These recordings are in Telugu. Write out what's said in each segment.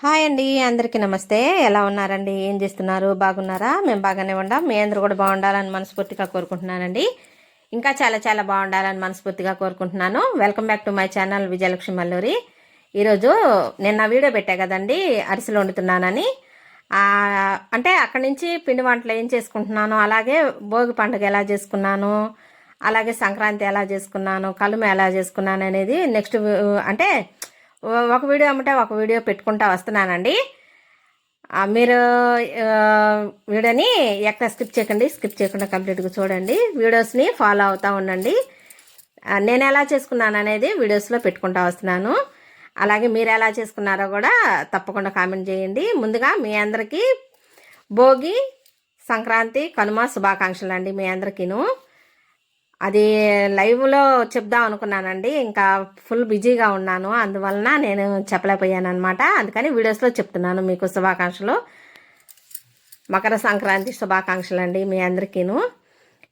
హాయ్ అండి అందరికీ నమస్తే. ఎలా ఉన్నారండి? ఏం చేస్తున్నారు? బాగున్నారా? మేము బాగానే ఉండాం. మీ అందరూ కూడా బాగుండాలని మనస్ఫూర్తిగా కోరుకుంటున్నానండి. ఇంకా చాలా చాలా బాగుండాలని మనస్ఫూర్తిగా కోరుకుంటున్నాను. Welcome back to my channel Vijayalakshmi Malluri. ఈరోజు నిన్న వీడియో పెట్టా కదండి అరిసెలు వండుతున్నానని. అంటే అక్కడి నుంచి పిండి వంటలు ఏం చేసుకుంటున్నాను అలాగే భోగి పండుగ ఎలా చేసుకున్నాను అలాగే సంక్రాంతి ఎలా చేసుకున్నాను కలుమ ఎలా చేసుకున్నాను అనేది నెక్స్ట్ అంటే ఒక వీడియో అమ్మటే ఒక వీడియో పెట్టుకుంటా వస్తున్నానండి. మీరు వీడియోని ఎక్కడ స్కిప్ చేయకండి స్కిప్ చేయకుండా కంప్లీట్గా చూడండి. వీడియోస్ని ఫాలో అవుతూ ఉండండి. నేను ఎలా చేసుకున్నాను అనేది వీడియోస్లో పెట్టుకుంటా వస్తున్నాను. అలాగే మీరు ఎలా చేసుకున్నారో కూడా తప్పకుండా కామెంట్ చేయండి. ముందుగా మీ అందరికీ భోగి సంక్రాంతి కనుమ శుభాకాంక్షలు అండి మీ అందరికీను. అది లైవ్లో చెప్దాం అనుకున్నానండి. ఇంకా ఫుల్ బిజీగా ఉన్నాను. అందువలన నేను చెప్పలేకపోయాను అనమాట అందుకని వీడియోస్లో చెప్తున్నాను మీకు శుభాకాంక్షలు. మకర సంక్రాంతి శుభాకాంక్షలు అండి మీ అందరికీను.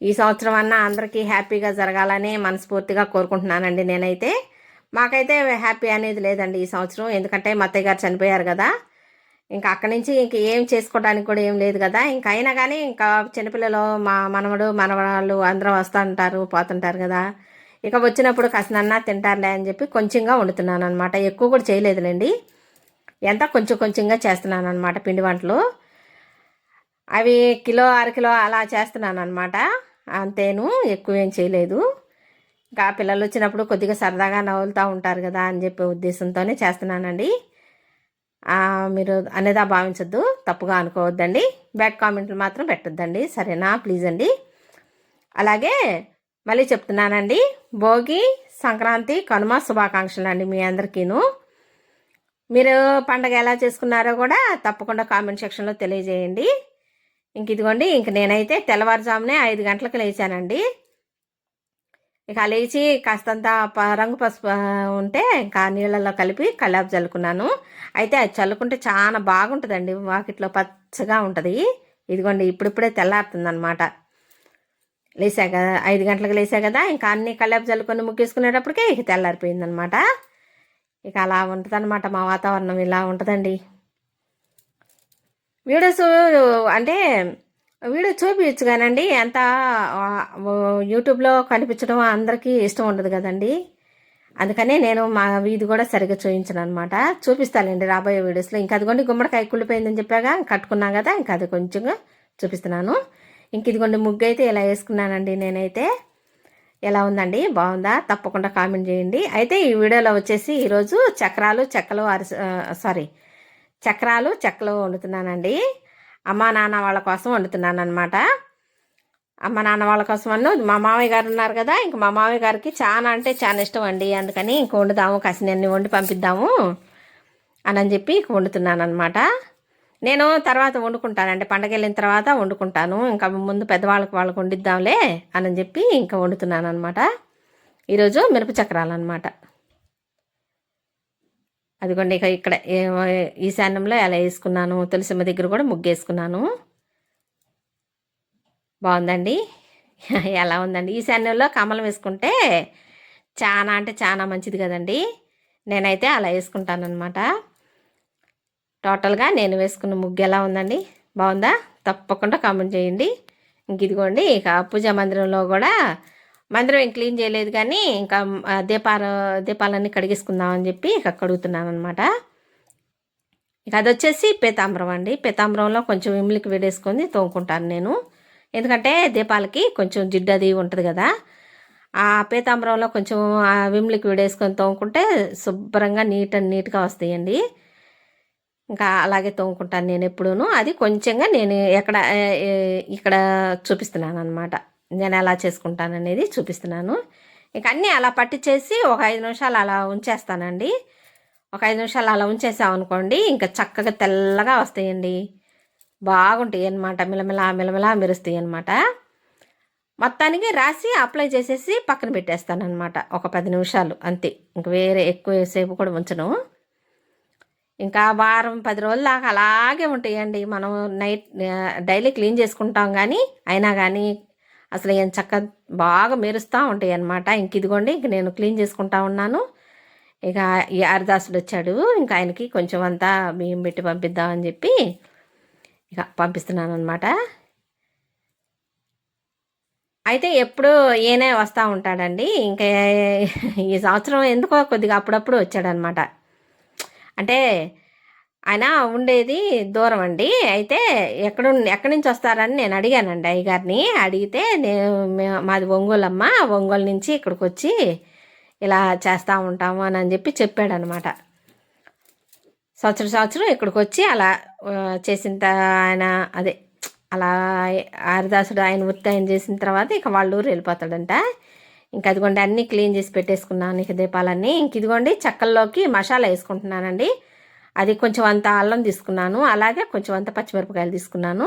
ఈ సంవత్సరం అన్న అందరికీ హ్యాపీగా జరగాలని మనస్ఫూర్తిగా కోరుకుంటున్నానండి నేనైతే. మాకైతే హ్యాపీ అనేది లేదండి ఈ సంవత్సరం. ఎందుకంటే మా అత్తయ్య గారు చనిపోయారు కదా. ఇంకా అక్కడి నుంచి ఇంక ఏం చేసుకోవడానికి కూడా ఏం లేదు కదా. ఇంకా అయినా కానీ ఇంకా చిన్నపిల్లలు మా మనవడు మనవరాళ్ళు అందరూ వస్తూ ఉంటారు పోతుంటారు కదా. ఇక వచ్చినప్పుడు కాసినన్నా తింటారులే అని చెప్పి కొంచెంగా వండుతున్నాను అనమాట ఎక్కువ కూడా చేయలేదులేండి. ఎంత కొంచెం కొంచెంగా చేస్తున్నాను అనమాట పిండి వంటలు. అవి కిలో అరకిలో అలా చేస్తున్నాను అనమాట అంతేను ఎక్కువ ఏం చేయలేదు. ఇంకా పిల్లలు వచ్చినప్పుడు కొద్దిగా సరదాగా నవ్వులుతూ ఉంటారు కదా అని చెప్పే ఉద్దేశంతోనే చేస్తున్నానండి. మీరు అనేదా భావించొద్దు. తప్పుగా అనుకోవద్దండి. బ్యాడ్ కామెంట్లు మాత్రం పెట్టొద్దండి. సరేనా? ప్లీజ్ అండి. అలాగే మళ్ళీ చెప్తున్నానండి. భోగి సంక్రాంతి కనుమ శుభాకాంక్షలు అండి మీ అందరికీను. మీరు పండగ ఎలా చేసుకున్నారో కూడా తప్పకుండా కామెంట్ సెక్షన్లో తెలియజేయండి. ఇంక ఇదిగోండి ఇంక నేనైతే తెల్లవారుజామునే ఐదు గంటలకు లేచానండి. ఇక లేచి కాస్తంత ప- రంగు పసుపు ఉంటే ఇంకా నీళ్ళల్లో కలిపి కల్లాపు చల్లుకున్నాను అయితే అది చల్లుకుంటే చాలా బాగుంటుందండి. వాకిట్లో పచ్చగా ఉంటుంది. ఇదిగోండి ఇప్పుడిప్పుడే తెల్లారుతుంది అనమాట లేసా కదా ఐదు గంటలకు లేసా కదా ఇంకా అన్ని కల్లాపు చల్లుకొని ముగ్గేసుకునేటప్పటికే ఇక తెల్లారిపోయిందనమాట ఇక అలా ఉంటుంది మా వాతావరణం. ఇలా ఉంటుందండి. వీడియోస్ అంటే వీడియో చూపించచ్చు కానండి. ఎంత యూట్యూబ్లో కనిపించడం అందరికీ ఇష్టం ఉండదు కదండి. అందుకనే నేను మా వీధి కూడా సరిగ్గా చూపించను అనమాట చూపిస్తానండి రాబోయే వీడియోస్లో. ఇంకా అదిగోండి గుమ్మడికాయ కుళ్ళిపోయిందని చెప్పాగా కట్టుకున్నా కదా ఇంకా అది కొంచెంగా చూపిస్తున్నాను. ఇంక ఇదిగోండి ముగ్గు అయితే ఇలా వేసుకున్నానండి నేనైతే. ఎలా ఉందండి? బాగుందా? తప్పకుండా కామెంట్ చేయండి. అయితే ఈ వీడియోలో వచ్చేసి ఈరోజు చక్రాలు చెక్కలు అరిసె సారీ చక్రాలు చెక్కలు వండుతున్నానండి. అమ్మా నాన్న వాళ్ళ కోసం వండుతున్నాను అనమాట అమ్మ నాన్న వాళ్ళ కోసం అన్ను మా మామయ్య గారు ఉన్నారు కదా ఇంక మా మామయ్య గారికి చాలా అంటే చాలా ఇష్టం అండి. అందుకని ఇంక వండుదాము కాసినన్ని వండి పంపిద్దాము అని అని చెప్పి ఇంక వండుతున్నాను అనమాట నేను తర్వాత వండుకుంటానండి పండగ వెళ్ళిన తర్వాత వండుకుంటాను. ఇంకా ముందు పెద్దవాళ్ళకి వాళ్ళకి వండిద్దాంలే అని చెప్పి ఇంకా వండుతున్నాను అనమాట ఈరోజు మిరప చక్రాలు అనమాట అదిగోండి ఇక ఇక్కడ ఈశాన్యంలో ఎలా వేసుకున్నాను తులసిమ్మ దగ్గర కూడా ముగ్గు వేసుకున్నాను బాగుందండి. ఎలా ఉందండి? ఈశాన్యంలో కమలం వేసుకుంటే చాలా అంటే చాలా మంచిది కదండి. నేనైతే అలా వేసుకుంటాను అనమాట టోటల్గా నేను వేసుకున్న ముగ్గు ఎలా ఉందండి? బాగుందా? తప్పకుండా కామెంట్ చేయండి. ఇంక ఇదిగోండి ఇక పూజా మందిరంలో కూడా మందిరం ఏం క్లీన్ చేయలేదు కానీ ఇంకా దీపాలు దీపాలన్నీ కడిగేసుకుందామని చెప్పి ఇక కడుగుతున్నాను అనమాట ఇక అది వచ్చేసి పీతాంబరం అండి. పీతాంబరంలో కొంచెం ఇమ్లికి వేడేసుకొని తోముకుంటాను నేను. ఎందుకంటే దీపాలకి కొంచెం జిడ్డు అది ఉంటుంది కదా. ఆ పీతాంబరంలో కొంచెం ఆ విమ్ లిక్విడ్ వేసుకొని తోముకుంటే శుభ్రంగా నీట్ అండ్ నీట్గా వస్తాయండి. ఇంకా అలాగే తోముకుంటాను నేను ఎప్పుడూను. అది కొంచెంగా నేను ఎక్కడ ఇక్కడ చూపిస్తున్నాను అనమాట నేను ఎలా చేసుకుంటాను అనేది చూపిస్తున్నాను. ఇక అన్నీ అలా పట్టించేసి ఒక ఐదు నిమిషాలు అలా ఉంచేస్తానండి. ఒక ఐదు నిమిషాలు అలా ఉంచేసామనుకోండి ఇంకా చక్కగా తెల్లగా వస్తాయండి. బాగుంటాయి అనమాట మిలమిలా మిలమిలా మెరుస్తాయి అనమాట మొత్తానికి రాసి అప్లై చేసేసి పక్కన పెట్టేస్తాను అనమాట ఒక పది నిమిషాలు అంతే. ఇంక వేరే ఎక్కువ సేపు కూడా ఉంచను. ఇంకా వారం పది రోజుల దాకా అలాగే ఉంటాయండి. మనం నైట్ డైలీ క్లీన్ చేసుకుంటాం కానీ అయినా కానీ అసలు ఏం చక్క బాగా మెరుస్తూ ఉంటాయి అనమాట ఇంక ఇదిగోండి ఇంక నేను క్లీన్ చేసుకుంటా ఉన్నాను. ఇక ఈ హరిదాసుడు వచ్చాడు. ఇంకా ఆయనకి కొంచెం అంతా బియ్యం పెట్టి పంపిద్దామని చెప్పి ఇక పంపిస్తున్నాను అనమాట అయితే ఎప్పుడు ఈయనే వస్తూ ఉంటాడండి. ఇంకా ఈ సంవత్సరం ఎందుకో కొద్దిగా అప్పుడప్పుడు వచ్చాడనమాట అంటే ఆయన ఉండేది దూరం అండి. అయితే ఎక్కడ ఎక్కడి నుంచి వస్తారని నేను అడిగానండి అయ్యగారిని. అడిగితే నేను మాది ఒంగోలు అమ్మ ఒంగోలు నుంచి ఇక్కడికి వచ్చి ఇలా చేస్తూ ఉంటాము అని అని చెప్పి చెప్పాడనమాట. సంవత్సరం సంవత్సరం ఇక్కడికి వచ్చి అలా చేసిన ఆయన అదే అలా హరిదాసుడు ఆయన వృత్తి ఆయన చేసిన తర్వాత ఇక వాళ్ళ ఊరు వెళ్ళిపోతాడంట. ఇంక అదిగోండి అన్నీ క్లీన్ చేసి పెట్టేసుకున్నాను ఇక దీపాలన్నీ. ఇంక ఇదిగోండి చెక్కల్లోకి మసాలా వేసుకుంటున్నానండి. అది కొంచెం అంత అల్లం తీసుకున్నాను అలాగే కొంచెం అంత పచ్చిమిరపకాయలు తీసుకున్నాను.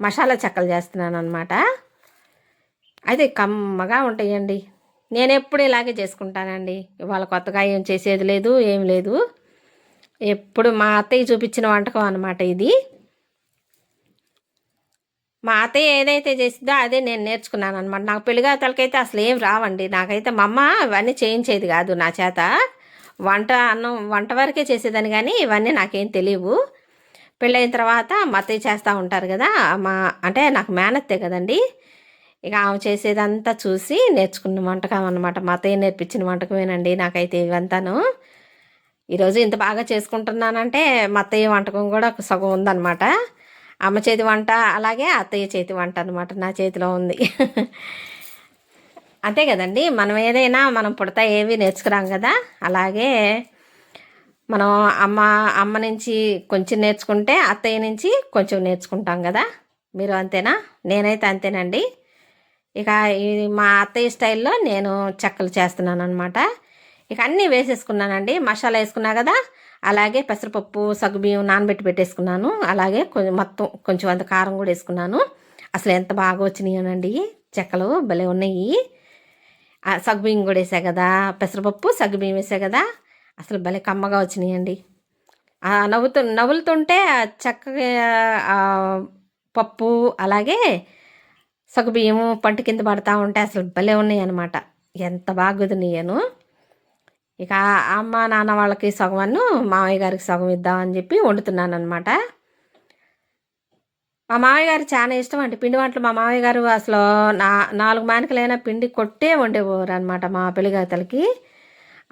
మసాలా చెక్కలు చేస్తున్నాను అనమాట అయితే కమ్మగా ఉంటాయండి. నేను ఎప్పుడు ఇలాగే చేసుకుంటానండి. ఇవాళ కొత్తగా ఏం చేసేది లేదు ఏం లేదు. ఎప్పుడు మా అత్తయ్య చూపించిన వంటకం అనమాట ఇది. మా అత్తయ్య ఏదైతే చేసిందో అదే నేను నేర్చుకున్నాను అనమాట నాకు పెళ్ళిగా తలకైతే అసలు ఏం రావండి. నాకైతే మా అమ్మ ఇవన్నీ చేయించేది కాదు నా చేత. వంట అన్నం వంట వరకే చేసేదాన్ని కానీ ఇవన్నీ నాకేం తెలియవు. పెళ్ళైన తర్వాత మా అత్తయ్య చేస్తూ ఉంటారు కదా మా అంటే నాకు మేనత్తే కదండి. ఇక ఆమె చేసేదంతా చూసి నేర్చుకున్న వంటకం అనమాట మా అత్తయ్య నేర్పించిన వంటకమేనండి నాకైతే ఇవంతాను. ఈరోజు ఇంత బాగా చేసుకుంటున్నానంటే మా అత్తయ్య వంటకం కూడా ఒక సగం ఉందన్నమాట. అమ్మ చేతి వంట అలాగే అత్తయ్య చేతి వంట అనమాట నా చేతిలో ఉంది. అంతే కదండి. మనం ఏదైనా మనం పుడతా ఏవి నేర్చుకురాం కదా అలాగే మనం అమ్మ అమ్మ నుంచి కొంచెం నేర్చుకుంటే అత్తయ్య నుంచి కొంచెం నేర్చుకుంటాం కదా. మీరు అంతేనా? నేనైతే అంతేనండి. ఇక ఇది మా అత్తయ్య స్టైల్లో నేను చెక్కలు చేస్తున్నాను అనమాట ఇక అన్నీ వేసేసుకున్నానండి. మసాలా వేసుకున్నా కదా అలాగే పెసరపప్పు సగ్గుబియ్యం నానబెట్టి పెట్టేసుకున్నాను. అలాగే కొంచెం మొత్తం కొంచెం అంత కారం కూడా వేసుకున్నాను. అసలు ఎంత బాగా వచ్చినాయోనండి చెక్కలు భలే ఉన్నాయి. సగ్గుబియ్యం కూడా వేసా కదా పెసరపప్పు సగ్గుబియ్యం వేసా కదా అసలు భలే కమ్మగా వచ్చినాయండి. నవ్వుతు నవ్వుతూ నవ్వులుతుంటే చక్కగా పప్పు అలాగే సగ్గుబియ్యము పంట కింద పడతా ఉంటే అసలు భలే ఉన్నాయి అనమాట ఎంత బాగా కుదిరినాయను. ఇక అమ్మ నాన్న వాళ్ళకి సగం అన్ను మామయ్య గారికి సగం ఇద్దామని చెప్పి వండుతున్నాను అనమాట మా మామయ్య గారు చాలా ఇష్టం అండి. పిండి వంటలు మా మామయ్య గారు అసలు నా నాలుగు మానికలైనా పిండి కొట్టే వండేవారు అనమాట మా పెళ్ళిగాతలకి.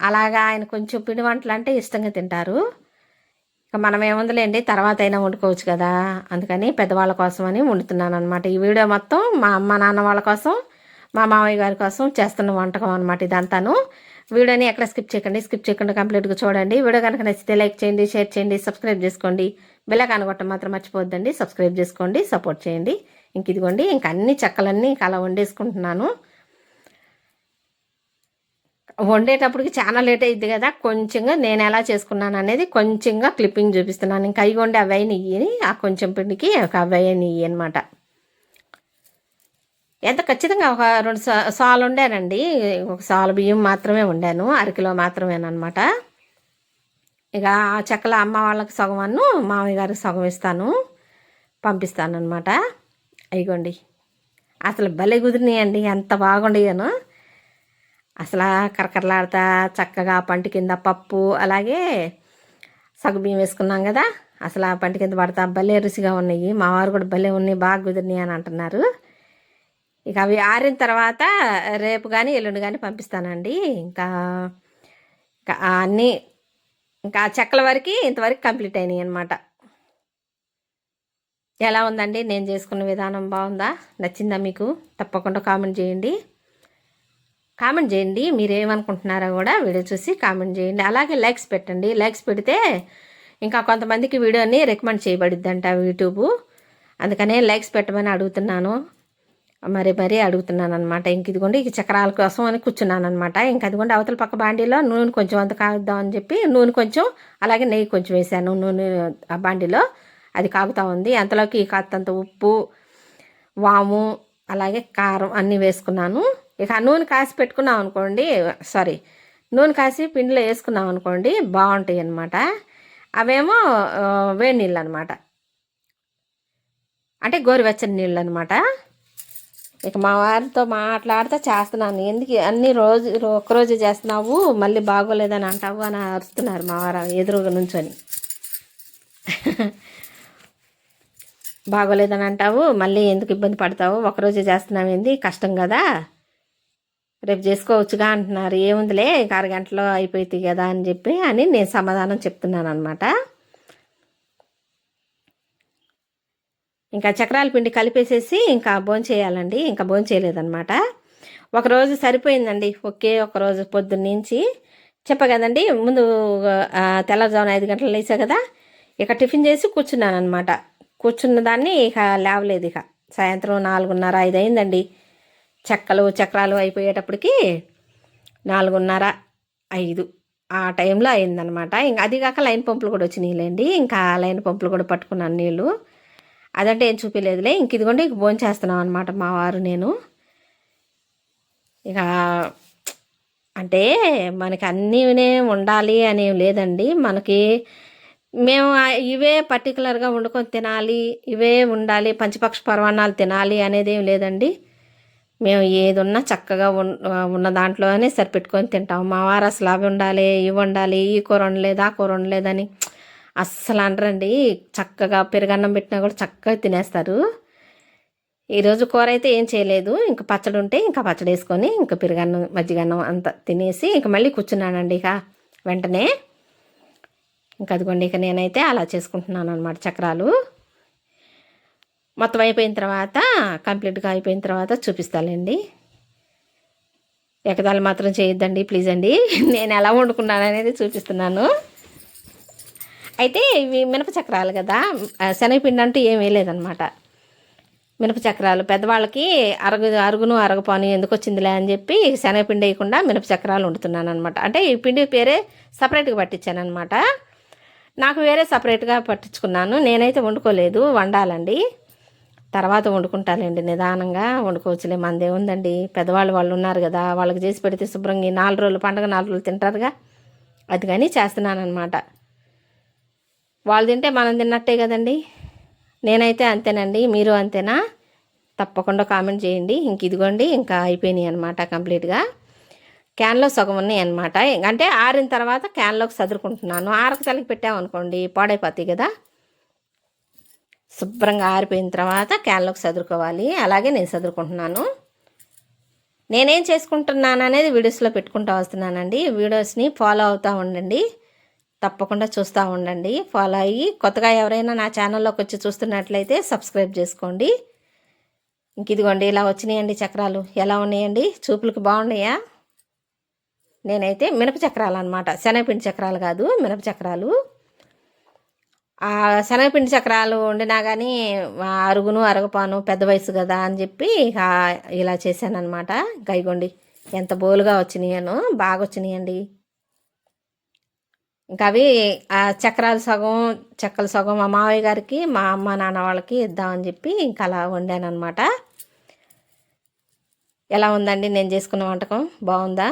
అలాగా ఆయన కొంచెం పిండి వంటలు అంటే ఇష్టంగా తింటారు. ఇక మనం ఏముందిలేండి తర్వాత అయినా వండుకోవచ్చు కదా అందుకని పెద్దవాళ్ళ కోసం అని వండుతున్నాను అనమాట ఈ వీడియో మొత్తం మా అమ్మ నాన్న వాళ్ళ కోసం మా మామయ్య గారి కోసం చేస్తున్న వంటకం అనమాట ఇదంతాను. వీడియోని ఎక్కడ స్కిప్ చేయకండి స్కిప్ చేయకుండా కంప్లీట్గా చూడండి. వీడియో కనుక నచ్చితే లైక్ చేయండి షేర్ చేయండి సబ్స్క్రైబ్ చేసుకోండి. బెల్ల కనగొట్టం మాత్రం మర్చిపోద్దండి సబ్స్క్రైబ్ చేసుకోండి సపోర్ట్ చేయండి. ఇంక ఇదిగోండి ఇంక అన్ని చెక్కలన్నీ ఇంక అలా వండేసుకుంటున్నాను. వండేటప్పటికి చాలా లేట్ అయింది కదా కొంచెంగా నేను ఎలా చేసుకున్నాను అనేది కొంచెంగా క్లిప్పింగ్ చూపిస్తున్నాను. ఇంకా అవి వండి అవి నెయ్యి ఆ కొంచెం పిండికి ఒక అవి నెయ్యి అనమాట ఎంత ఖచ్చితంగా ఒక రెండు సా సాలు ఉండానండి. ఒక సాలు బియ్యం మాత్రమే వండాను అరకిలో మాత్రమేనమాట ఇక ఆ చెక్కల అమ్మ వాళ్ళకి సగం అన్ను మామయ్య గారికి సగం ఇస్తాను పంపిస్తాను అనమాట అయిగోండి అసలు భలే కుదిరినాయండి ఎంత బాగుండేయను. అసలు కరకరలాడతా చక్కగా పంట కింద పప్పు అలాగే సగబియ్యం వేసుకున్నాం కదా. అసలు ఆ పంట కింద పడతా భలే రుచిగా ఉన్నాయి. మా వారు కూడా భలే ఉన్నాయి బాగా కుదిరినాయి అని అంటున్నారు. ఇక అవి ఆరిన తర్వాత రేపు కానీ ఎల్లుండి కానీ పంపిస్తానండి. ఇంకా ఇంకా అన్నీ ఇంకా ఆ చెక్కల వరకు ఇంతవరకు కంప్లీట్ అయినాయి అనమాట ఎలా ఉందండి? నేను చేసుకున్న విధానం బాగుందా? నచ్చిందా మీకు? తప్పకుండా కామెంట్ చేయండి. కామెంట్ చేయండి. మీరు ఏమనుకుంటున్నారో కూడా వీడియో చూసి కామెంట్ చేయండి. అలాగే లైక్స్ పెట్టండి. లైక్స్ పెడితే ఇంకా కొంతమందికి వీడియోని రికమెండ్ చేయబడిద్దంట యూట్యూబ్. అందుకనే లైక్స్ పెట్టమని అడుగుతున్నాను. మరి మరీ అడుగుతున్నాను అనమాట ఇంక ఇదిగోండి ఇక చక్రాల కోసం అని కూర్చున్నాను అనమాట ఇంక అదిగోండి అవతల పక్క బాండీలో నూనె కొంచెం అంత కాగుద్దాం అని చెప్పి నూనె కొంచెం అలాగే నెయ్యి కొంచెం వేసాను. నూనె ఆ బాండీలో అది కాగుతూ ఉంది. అంతలోకి కాస్తంత ఉప్పు వాము అలాగే కారం అన్నీ వేసుకున్నాను. ఇక ఆ నూనె కాసి పెట్టుకున్నాం అనుకోండి సారీ నూనె కాసి పిండిలో వేసుకున్నాం అనుకోండి బాగుంటాయి అనమాట అవేమో వేడి నీళ్ళు అనమాట అంటే గోరువెచ్చని నీళ్ళు అనమాట ఇక మా వారితో మాట్లాడితే చేస్తున్నాను. ఎందుకు అన్ని రోజు ఒక్కరోజు చేస్తున్నావు మళ్ళీ బాగోలేదని అంటావు అని అరుస్తున్నారు మా వారు ఎదురుగా నుంచొని. బాగోలేదని అంటావు మళ్ళీ ఎందుకు ఇబ్బంది పడతావు? ఒకరోజు చేస్తున్నావు ఏంది? కష్టం కదా. రేపు చేసుకోవచ్చుగా అంటున్నారు. ఏముందిలే ఇక అరగంటలో అయిపోయింది కదా అని చెప్పి అని నేను సమాధానం చెప్తున్నాను అనమాట ఇంకా చక్రాల పిండి కలిపేసేసి ఇంకా భోంచేయాలండి ఇంకా భోంచేయలేదన్నమాట ఒకరోజు సరిపోయిందండి. ఒకే ఒకరోజు పొద్దున్నుంచి చెప్ప కదండి ముందు తెల్లవారుజామున ఐదు గంటలు లేచా కదా? ఇక టిఫిన్ చేసి కూర్చున్నాను అనమాట కూర్చున్న దాన్ని ఇక లేవలేదు ఇక. సాయంత్రం నాలుగున్నర ఐదు అయిందండి. చెక్కలు చక్రాలు అయిపోయేటప్పటికి నాలుగున్నర ఐదు. ఆ టైంలో అయిందనమాట ఇంకా అది కాక లైన్ పంపులు కూడా వచ్చినాయిలేండి. ఇంకా లైన్ పంపులు కూడా పట్టుకున్నాను నీళ్ళు అదంటే ఏం చూపించలేదులే ఇంక ఇదిగోండి ఇక భోజనం చేస్తున్నాం అనమాట మా వారు నేను. ఇక అంటే మనకి అన్నీనే ఉండాలి అని ఏం లేదండి. మనకి మేము ఇవే పర్టికులర్గా వండుకొని తినాలి ఇవే ఉండాలి పంచపక్ష పర్వాణాలు తినాలి అనేది ఏం లేదండి. మేము ఏది ఉన్నా చక్కగా ఉన్న దాంట్లోనే సరిపెట్టుకొని తింటాం. మా వారు అసలు అవి ఉండాలి ఇవి ఉండాలి ఈ కూర ఉండలేదు ఆ కూర ఉండలేదని అస్సలు అనరండి. చక్కగా పెరుగన్నం పెట్టినా కూడా చక్కగా తినేస్తారు. ఈరోజు కూర అయితే ఏం చేయలేదు. ఇంకా పచ్చడి ఉంటే ఇంకా పచ్చడి వేసుకొని ఇంకా పెరుగన్నం మజ్జిగన్నం అంతా తినేసి ఇంకా మళ్ళీ కూర్చున్నానండి ఇక వెంటనే. ఇంకా అదిగోండి ఇక నేనైతే అలా చేసుకుంటున్నాను అనమాట చక్రాలు. మొత్తం అయిపోయిన తర్వాత కంప్లీట్గా అయిపోయిన తర్వాత చూపిస్తానండి ఎకదాలు మాత్రం చేయొద్దండి ప్లీజ్ అండి. నేను ఎలా వండుకున్నాను అనేది చూపిస్తున్నాను. అయితే ఇవి మినప చక్రాలు కదా. శనగపిండి అంటూ ఏం లేదనమాట మినప చక్రాలు. పెద్దవాళ్ళకి అరగు అరుగును అరగపాను ఎందుకు వచ్చిందిలే అని చెప్పి శనగపిండి వేయకుండా మినప చక్రాలు వండుతున్నాను అనమాట అంటే ఈ పిండి పేరే సపరేట్గా పట్టించాను అనమాట నాకు వేరే సపరేట్గా పట్టించుకున్నాను. నేనైతే వండుకోలేదు. వండాలండి. తర్వాత వండుకుంటానండి నిదానంగా వండుకోవచ్చులే. మనదే ఉందండి. పెద్దవాళ్ళు వాళ్ళు ఉన్నారు కదా. వాళ్ళకి చేసి పెడితే శుభ్రంగా నాలుగు రోజులు పండగ నాలుగు రోజులు తింటారుగా. అది కానీ చేస్తున్నాను అనమాట వాళ్ళు తింటే మనం తిన్నట్టే కదండి? నేనైతే అంతేనండి మీరు అంతేనా? తప్పకుండా కామెంట్ చేయండి. ఇంక ఇదిగోండి ఇంకా అయిపోయినాయి అనమాట కంప్లీట్గా. క్యాన్లో సగం ఉన్నాయి అనమాట అంటే ఆరిన తర్వాత క్యాన్లోకి సదురుకుంటున్నాను. ఆరక తలకి పెట్టామనుకోండి పాడైపోతాయి కదా? శుభ్రంగా ఆరిపోయిన తర్వాత క్యాన్లోకి సదురుకోవాలి. అలాగే నేను సదురుకుంటున్నాను. నేనేం చేసుకుంటున్నాను అనేది వీడియోస్లో పెట్టుకుంటూ వస్తున్నానండి. వీడియోస్ని ఫాలో అవుతూ ఉండండి. తప్పకుండా చూస్తూ ఉండండి. ఫాలో అయ్యి కొత్తగా ఎవరైనా నా ఛానల్లోకి వచ్చి చూస్తున్నట్లయితే సబ్స్క్రైబ్ చేసుకోండి. ఇంక ఇదిగోండి ఇలా వచ్చినాయండి చక్రాలు. ఎలా ఉన్నాయండి? చూపులకు బాగున్నాయా? నేనైతే మినప చక్రాలు అనమాట శనగపిండి చక్రాలు కాదు మినప చక్రాలు. ఆ శనగపిండి చక్రాలు వండినా కానీ అరుగును అరగపాను పెద్ద వయసు కదా అని చెప్పి ఇలా చేశాను అనమాట గైగొండి ఎంత బోలుగా వచ్చినాయను బాగా వచ్చినాయండి. ఇంకా అవి ఆ చక్రాలు సగం చెక్కలు సగం మా మావయ్య గారికి మా అమ్మ నాన్న వాళ్ళకి ఇద్దామని చెప్పి ఇంకా అలా వండాను అనమాట ఎలా ఉందండి? నేను చేసుకున్న వంటకం బాగుందా?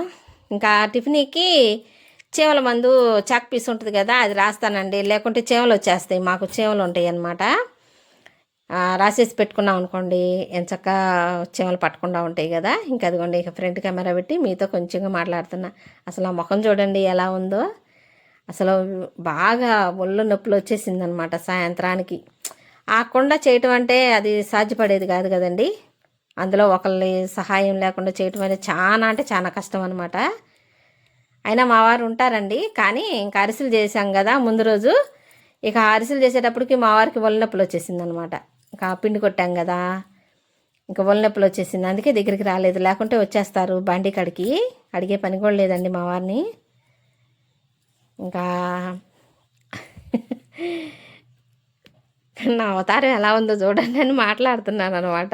ఇంకా టిఫినీకి చేవల మందు చాక్ పీస్ ఉంటుంది కదా అది రాస్తానండి. లేకుంటే చేవలు వచ్చేస్తాయి మాకు చేవలు ఉంటాయి అన్నమాట రాసేసి పెట్టుకున్నాం అనుకోండి ఎంచక్క చేమలు పట్టకుండా ఉంటాయి కదా. ఇంకా అదిగోండి ఇక ఫ్రంట్ కెమెరా పెట్టి మీతో కొంచెంగా మాట్లాడుతున్నా. అసలు ఆ ముఖం చూడండి ఎలా ఉందో. అసలు బాగా ఒళ్ళు నొప్పులు వచ్చేసింది అనమాట సాయంత్రానికి. ఆ కుండ చేయటం అంటే అది సాధ్యపడేది కాదు కదండి. అందులో ఒకళ్ళని సహాయం లేకుండా చేయటం అనేది చాలా అంటే చాలా కష్టం అనమాట అయినా మా వారు ఉంటారండి. కానీ ఇంకా అరిసెలు చేశాం కదా ముందు రోజు. ఇక అరిసెలు చేసేటప్పటికి మా వారికి ఒళ్ళు నొప్పులు వచ్చేసింది అనమాట ఇంకా పిండి కొట్టాం కదా. ఇంకా ఒళ్ళు నొప్పులు వచ్చేసింది. అందుకే దగ్గరికి రాలేదు. లేకుంటే వచ్చేస్తారు బండి కాడికి. అడిగే పని కూడా లేదండి మా వారిని. ఇంకా నా అవతారం ఎలా ఉందో చూడండి అని మాట్లాడుతున్నాను అనమాట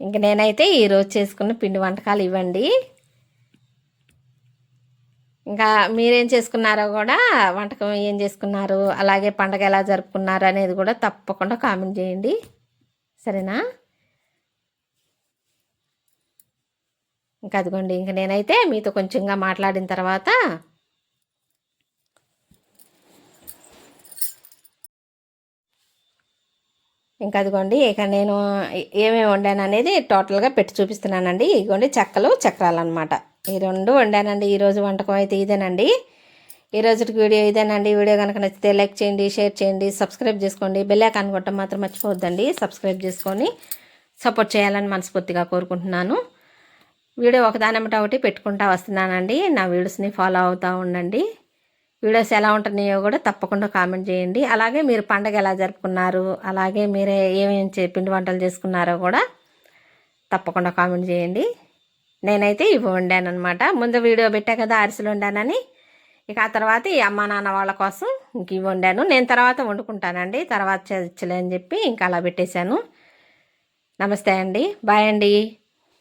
ఇంక నేనైతే ఈరోజు చేసుకున్న పిండి వంటకాలు ఇవ్వండి. ఇంకా మీరేం చేసుకున్నారో కూడా వంటకం ఏం చేసుకున్నారు అలాగే పండగ ఎలా జరుపుకున్నారు అనేది కూడా తప్పకుండా కామెంట్ చేయండి. సరేనా? ఇంకా అదిగోండి ఇంక నేనైతే మీతో కొంచెంగా మాట్లాడిన తర్వాత ఇంకా అదిగోండి ఇక నేను ఏమేమి వండాను అనేది టోటల్గా పెట్టి చూపిస్తున్నానండి. ఇదిగోండి చెక్కలు చక్రాలు అనమాట ఈ రెండు వండానండి. ఈరోజు వంటకం అయితే ఇదేనండి. ఈ రోజుకి వీడియో ఇదేనండి. వీడియో కనుక నచ్చితే లైక్ చేయండి షేర్ చేయండి సబ్స్క్రైబ్ చేసుకోండి. బెల్ ఐకాన్ కొట్టడం మాత్రం మర్చిపోవద్దండి. సబ్స్క్రైబ్ చేసుకొని సపోర్ట్ చేయాలని మనస్ఫూర్తిగా కోరుకుంటున్నాను. వీడియో ఒకదానమ్మట ఒకటి పెట్టుకుంటా వస్తున్నానండి. నా వీడియోస్ని ఫాలో అవుతూ ఉండండి. వీడియోస్ ఎలా ఉంటున్నాయో కూడా తప్పకుండా కామెంట్ చేయండి. అలాగే మీరు పండగ ఎలా జరుపుకున్నారు అలాగే మీరే ఏమేమి పిండి వంటలు చేసుకున్నారో కూడా తప్పకుండా కామెంట్ చేయండి. నేనైతే ఇవి వండాను అనమాట ముందు వీడియో పెట్టా కదా అరిసెలు వండానని. ఇక ఆ తర్వాత ఈ అమ్మ నాన్న వాళ్ళ కోసం ఇంక ఇవి వండాను. నేను తర్వాత వండుకుంటానండి. తర్వాత చేయొచ్చులే అని చెప్పి ఇంకా అలా పెట్టేశాను. నమస్తే అండి. బాయ్ అండి.